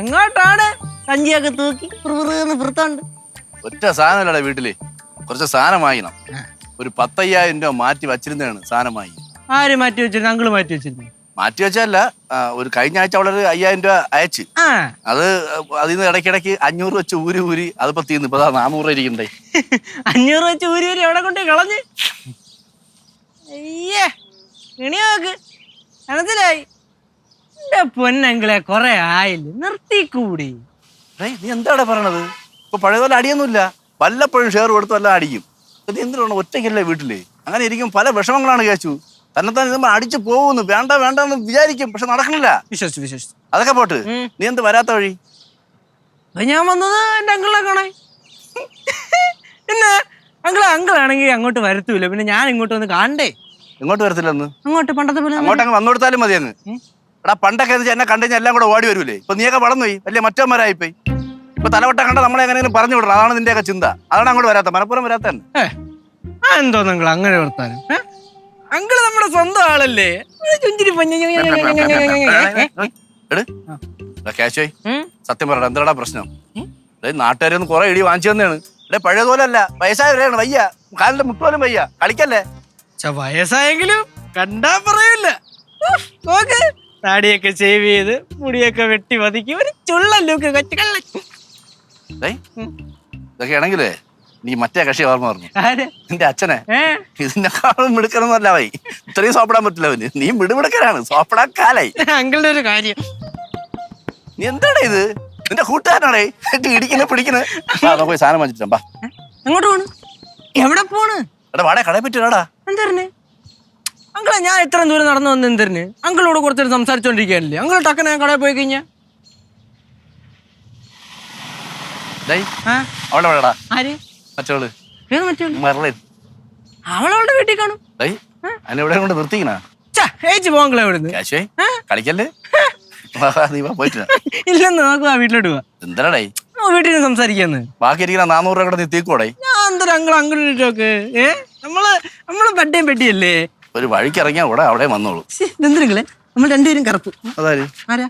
എങ്ങോട്ടാണ്? കഞ്ചിയൊക്കെ തൂക്കി പുറത്തോണ്ട് ഒറ്റ സാധനമല്ലടാ വീട്ടിൽ. കുറച്ച് സാധനം വാങ്ങിക്കണം. ഒരു പത്തയ്യായിരം രൂപ മാറ്റി വച്ചിരുന്നതാണ് സാധനം വാങ്ങി. ആര് മാറ്റി വെച്ചിരുന്നു? അങ്കിൾ മാറ്റി വെച്ചിരുന്നു. മാറ്റി വെച്ചല്ല ഒരു കഴിഞ്ഞ ആഴ്ച അവളൊരു അയ്യായിരം രൂപ അയച്ച്. അത് അതിൽ നിന്ന് ഇടയ്ക്കിടയ്ക്ക് അഞ്ഞൂറ് വെച്ച് ഊരി ഊരി അതിപ്പോ തീർന്നു. ഇപ്പൊ നാനൂറ് ഇരിക്കണ്ടേ അഞ്ഞൂറ് വെച്ച് ഊരി ഊരി എവിടെ കൊണ്ടേ കളഞ്ഞ്? അയ്യേ ഇണി നോക്ക്. മനസ്സിലായി? എന്റെ പൊന്നങ്കിളെ കൊറേ ആയില്ലേ? നിർത്തിക്കൂടി. ഡേയ്, നീ എന്താടാ പറയണത്? ഇപ്പൊ പഴയതുപോലെ അടിയൊന്നുമില്ല. വല്ലപ്പോഴും ഷെയർ കൊടുത്ത് വല്ല അടിക്കും. ഇത് എന്തിനാണ് ഒറ്റയ്ക്കല്ലേ വീട്ടിൽ? അങ്ങനെ ഇരിക്കും പല വിഷമങ്ങളാണ് കേച്ചു തന്നെത്താൻ ഇതുമ്പോ അടിച്ചു പോകുന്നു. വേണ്ട വേണ്ട എന്ന് വിചാരിക്കും പക്ഷെ നടക്കണില്ല. വിശ്വസിച്ചു വിശ്വസിച്ചു. അതൊക്കെ പോട്ട്. ഉം. നീ എന്ത് വരാത്ത വഴി? അപ്പൊ ഞാൻ വന്നത് എന്റെ അങ്കിളെ കാണാൻ. പിന്നെ അങ്കിളെ അങ്കിളാണെങ്കിൽ അങ്ങോട്ട് വരത്തൂല. പിന്നെ ഞാൻ ഇങ്ങോട്ട് വന്ന് കാണണ്ടേ? ഇങ്ങോട്ട് വരത്തില്ലെന്ന്? അങ്ങോട്ട് പണ്ടത്തെ പോലെ അങ്ങോട്ട് അങ്ങ് വന്നു കൊടുത്താലും മതി അങ്ങ്. എടാ പണ്ടൊക്കെ എന്ന് എന്നെ കണ്ടു എല്ലാം കൂടെ ഓടി വരൂലേ? ഇപ്പൊ നീയൊക്കെ വളർന്നുപോയി. വലിയ മറ്റന്മാരായിപ്പോയി ഇപ്പൊ തലവട്ട കണ്ട നമ്മളെ എങ്ങനെയെങ്കിലും പറഞ്ഞു വിടണം. അതാണ് നിന്റെയൊക്കെ ചിന്ത. അതാണ് അങ്ങോട്ട് വരാത്ത മലപ്പുറം വരാത്ത ആ എന്തോ നിങ്ങൾ അങ്ങനെ വർത്താനം? അങ്കിൾ നമ്മുടെ സ്വന്തം ആളല്ലേ? ചുഞ്ചിരി എട്. സത്യം പറയടാ എന്താടാ പ്രശ്നം? നാട്ടുകാരൊന്നും നാട്ടുകാരെ ഒന്ന് കുറെ ഇടി വാങ്ങിച്ചു തന്നെയാണ്. ഡേ പഴയതുപോലെ അല്ല വയസ്സായവരെയാണ് വയ്യ. കാലിന്റെ മുട്ടുപോലും വയ്യ. കളിക്കല്ലേ? വയസ്സായെങ്കിലും കണ്ടാ പറയൂല. നോക്ക്. താടിയൊക്കെ സേവ് ചെയ്ത് മുടിയൊക്കെ വെട്ടി വതക്കി ഒരു ചുള്ള ലുക്ക് കൊച്ചു കള്ള ഡേ ഇതൊക്കെ ആണെങ്കിലേ നീ മറ്റേ കക്ഷി ഓർമ്മ പറഞ്ഞു. നിന്റെ അച്ഛനെ. ഇതിനെക്കാളും മിടുക്കണമെന്നല്ല വൈ ഇത്രയും സോപ്പിടാൻ പറ്റില്ല അവന്. നീ മിടുമിടുക്കനാണ്. സോപ്പിടാൻ കാലായി. അങ്കിളുടെ ഒരു കാര്യം. നീ എന്താണ് ഇത്? നിന്റെ കൂട്ടുകാരനാണേ. ഇടിക്കുന്ന പിടിക്കുന്ന. പോയി സാധനം വാങ്ങിച്ചിട്ടാ എങ്ങോട്ട് പോണ്? എവിടെ പോണ്? എടാ വാടക കടയിൽ പറ്റൂടാ എന്തരന് അങ്കിളെ ഞാൻ ഇത്ര ദൂരം നടന്നു വന്ന് എന്തിന്? അങ്കിളോട് കുറച്ചൊരു സംസാരിച്ചോണ്ടിരിക്കാനല്ലേ അങ്കിൾ ടക്കനെ ഞാൻ കടയിൽ പോയി കഴിഞ്ഞാ? അവളവളുടെ വീട്ടിൽ കാണും. കൊണ്ട് നിർത്തിക്കണ? ഏച്ചി ഇവിടുന്ന് കളിക്കല്ലേ. ഇല്ലെന്ന് നമുക്ക് വീട്ടിലോട്ട് പോവാ എന്താടാ ആ വീട്ടിൽ സംസാരിക്കാന്ന്. ബാക്കി ഇരിക്കുന്ന നാനൂറ് രൂപ കൂടെ നീ തീക്കോടെ ഞാൻ എന്തൊരു അങ്കിൾ അങ്കിളിട്ടൊക്കെ ഏ? നമ്മൾ നമ്മൾ ബഡ്ഡയും പെട്ടിയല്ലേ? ഒരു വഴിക്ക് ഇറങ്ങിയാ കൂടെ അവിടെ വന്നോളൂ എന്തിനെ നമ്മൾ രണ്ടുപേരും കറുപ്പ്. അതാര്? ആരാ?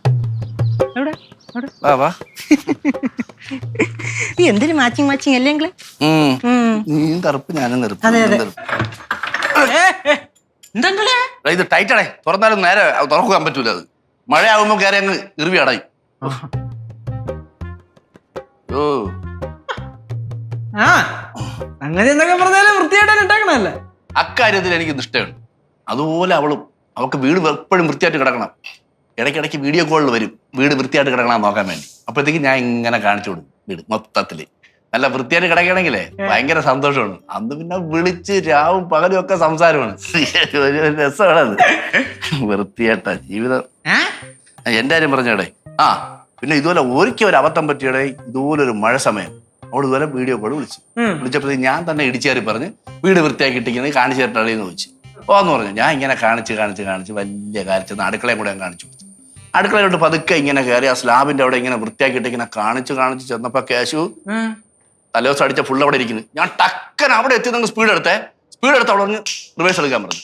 എവിടെ? വാ വാ. ഈ എന്തിനു മാച്ചിങ് മാച്ചിങ് അല്ലേ. ഉം. നീയും കറുപ്പ് ഞാനും കറുപ്പ് അതെ, അതെ. ഇത് ടൈറ്റടേ തുറന്നാലും നേരെ തുറക്കാൻ പറ്റൂല അത്. മഴയാകുമ്പോ കയറി അങ്ങ് ഇറുവി അടയും. ഓ. ആ അങ്ങനെ എന്തൊക്കെ പറഞ്ഞാലും വൃത്തിയായിട്ടാണ് ഇട്ടേക്കണല്ലേ അക്കാര്യത്തിൽ എനിക്ക് ഇഷ്ടമാണ് അതുപോലെ അവളും. അവൾക്ക് വീട് എപ്പോഴും വൃത്തിയായിട്ട് കിടക്കണം. ഇടയ്ക്കിടയ്ക്ക് വീഡിയോ കോളിൽ വരും. വീട് വൃത്തിയായിട്ട് കിടക്കണം നോക്കാൻ വേണ്ടി. അപ്പോഴത്തേക്ക് ഞാൻ ഇങ്ങനെ കാണിച്ചു കൊടുക്കും വീട് മൊത്തത്തിൽ. നല്ല വൃത്തിയായിട്ട് കിടക്കണമെങ്കിലേ ഭയങ്കര സന്തോഷമാണ്. അന്ന് പിന്നെ വിളിച്ച് രാവും പകലും ഒക്കെ സംസാരമാണ്. ഒരു രസമാണത് വൃത്തിയായിട്ട ജീവിതം? എന്റെ കാര്യം പറഞ്ഞോടെ? ആ പിന്നെ ഇതുപോലെ ഒരിക്കൽ ഒരു അബദ്ധം പറ്റിയടേ ഇതുപോലെ ഒരു മഴ സമയം. അവൾ ഇതുപോലെ വീഡിയോ കോൾ വിളിച്ചു. വിളിച്ചപ്പോഴത്തേക്ക് ഞാൻ തന്നെ ഇടിച്ചേറി പറഞ്ഞ് വീട് വൃത്തിയാക്കി ഇട്ടിരിക്കുന്നത് കാണിച്ചു തരട്ടാളിന്ന് ചോദിച്ചു. ഓ എന്ന് പറഞ്ഞു. ഞാൻ ഇങ്ങനെ കാണിച്ച് കാണിച്ച് കാണിച്ച് വലിയ കാണിച്ചെന്ന് അടുക്കളയും കൂടെ ഞാൻ കാണിച്ചു കൊടുത്തു. അടുക്കളയിലോട്ട് പതുക്കെ ഇങ്ങനെ കയറി ആ സ്ലാബിന്റെ അവിടെ ഇങ്ങനെ വൃത്തിയാക്കിയിട്ട് ഇങ്ങനെ കാണിച്ച് കാണിച്ച് ചെന്നപ്പോ കേശു തലോസ് തലേദിവസം അടിച്ച ഫുൾ അവിടെ ഇരിക്കുന്നു. ഞാൻ ടക്കൻ അവിടെ എത്തി നിങ്ങൾ സ്പീഡ് എടുത്തേ. സ്പീഡ് എടുത്ത് അവിടെ പറഞ്ഞ് റിവേഴ്സ് എടുക്കാൻ പറഞ്ഞു.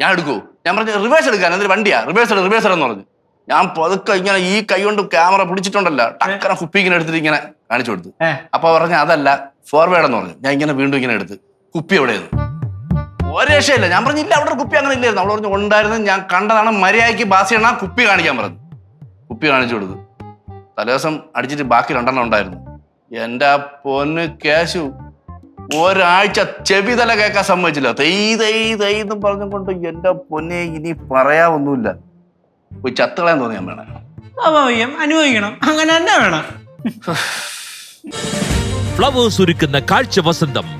ഞാൻ എടുക്കൂ ഞാൻ പറഞ്ഞു റിവേഴ്സ് എടുക്കാൻ. എന്തൊരു വണ്ടിയാ റിവേഴ്സ് എടു റിവേഴ്സ് എന്ന് പറഞ്ഞു. ഞാൻ പതുക്കെ ഇങ്ങനെ ഈ കൈ കൊണ്ട് ക്യാമറ പിടിച്ചിട്ടുണ്ടല്ല. ടക്കന കുപ്പി ഇങ്ങനെ എടുത്തിട്ട് ഇങ്ങനെ കാണിച്ചു കൊടുത്തു. അപ്പൊ പറഞ്ഞ അതല്ല ഫോർവേഡ് എന്ന് പറഞ്ഞു. ഞാൻ ഇങ്ങനെ വീണ്ടും ഇങ്ങനെ എടുത്ത്. കുപ്പി എവിടെയായിരുന്നു? ഒരു രക്ഷയില്ല. ഞാൻ പറഞ്ഞില്ല അവിടെ കുപ്പി അങ്ങനെ ഇല്ലായിരുന്നു. അവൾ പറഞ്ഞു ഉണ്ടായിരുന്നു. ഞാൻ കണ്ടതാണ് മര്യാദയ്ക്ക് ബാസിയണ കുപ്പി കാണിക്കാൻ പറഞ്ഞു കുപ്പി കാണിച്ചു കൊടുത്തു. തലേദിവസം അടിച്ചിട്ട് ബാക്കി രണ്ടെണ്ണം ഉണ്ടായിരുന്നു. എന്റെ ആ പൊന്ന് കേശു ഒരാഴ്ച ചെവി തല കേൾക്കാൻ സമ്മതിച്ചില്ല. തൈ തൈ തൈ എന്നും പറഞ്ഞുകൊണ്ട് എന്റെ പൊന്നെ ഇനി പറയാവൊന്നുമില്ല. പോയി ചത്തുകളയാൻ തോന്നി ഞാൻ വേണം. സ്വാഭാവികം. അനുഭവിക്കണം. അങ്ങനെ തന്നെ വേണം. ഫ്ലവേഴ്സ് ഒരുക്കുന്ന കാഴ്ച വസന്തം.